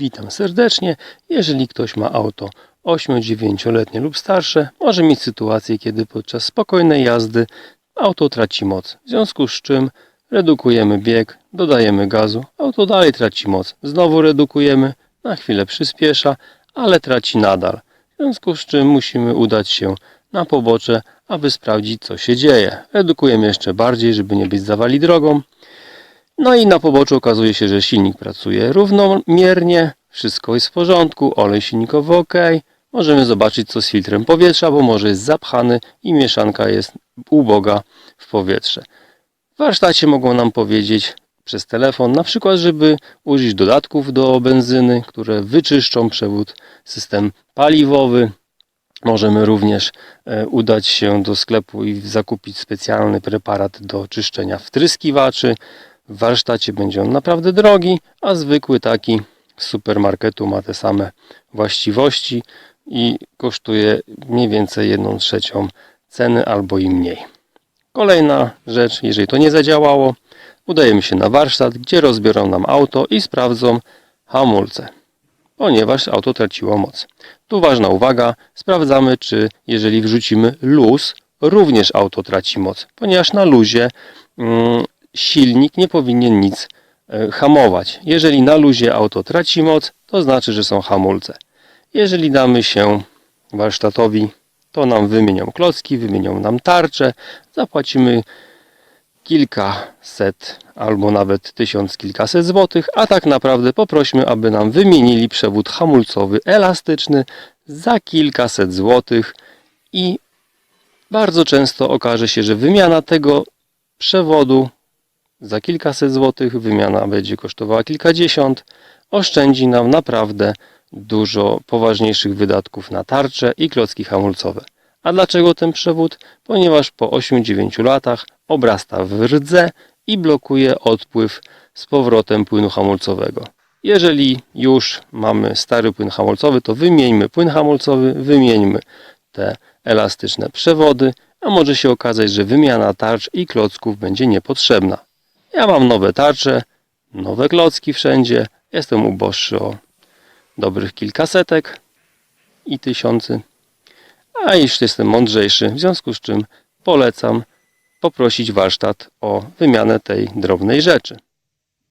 Witam serdecznie. Jeżeli ktoś ma auto 8-9-letnie lub starsze, może mieć sytuację, kiedy podczas spokojnej jazdy auto traci moc. W związku z czym redukujemy bieg, dodajemy gazu, auto dalej traci moc. Znowu redukujemy, na chwilę przyspiesza, ale traci nadal. W związku z czym musimy udać się na pobocze, aby sprawdzić co się dzieje. Redukujemy jeszcze bardziej, żeby nie być zawali drogą. No i na poboczu okazuje się, że silnik pracuje równomiernie, wszystko jest w porządku, olej silnikowy ok. Możemy zobaczyć co z filtrem powietrza, bo może jest zapchany i mieszanka jest uboga w powietrze. W warsztacie mogą nam powiedzieć przez telefon, na przykład, żeby użyć dodatków do benzyny, które wyczyszczą przewód, system paliwowy. Możemy również e, udać się do sklepu i zakupić specjalny preparat do czyszczenia wtryskiwaczy. W warsztacie będzie on naprawdę drogi, a zwykły taki z supermarketu ma te same właściwości i kosztuje mniej więcej 1 trzecią ceny albo i mniej. Kolejna rzecz, jeżeli to nie zadziałało, udajemy się na warsztat, gdzie rozbiorą nam auto i sprawdzą hamulce, ponieważ auto traciło moc. Tu ważna uwaga, sprawdzamy czy jeżeli wrzucimy luz, również auto traci moc, ponieważ na luzie mm, silnik nie powinien nic e, hamować. Jeżeli na luzie auto traci moc, to znaczy, że są hamulce. Jeżeli damy się warsztatowi, to nam wymienią klocki, wymienią nam tarcze, zapłacimy kilkaset albo nawet tysiąc kilkaset złotych, a tak naprawdę poprośmy, aby nam wymienili przewód hamulcowy elastyczny za kilkaset złotych i bardzo często okaże się, że wymiana tego przewodu za kilkaset złotych, wymiana będzie kosztowała kilkadziesiąt, oszczędzi nam naprawdę dużo poważniejszych wydatków na tarcze i klocki hamulcowe. A dlaczego ten przewód? Ponieważ po 8-9 latach obrasta w rdze i blokuje odpływ z powrotem płynu hamulcowego. Jeżeli już mamy stary płyn hamulcowy, to wymieńmy płyn hamulcowy, wymieńmy te elastyczne przewody, a może się okazać, że wymiana tarcz i klocków będzie niepotrzebna. Ja mam nowe tarcze, nowe klocki wszędzie, jestem uboższy o dobrych kilkasetek i tysiący, a już jestem mądrzejszy, w związku z czym polecam poprosić warsztat o wymianę tej drobnej rzeczy.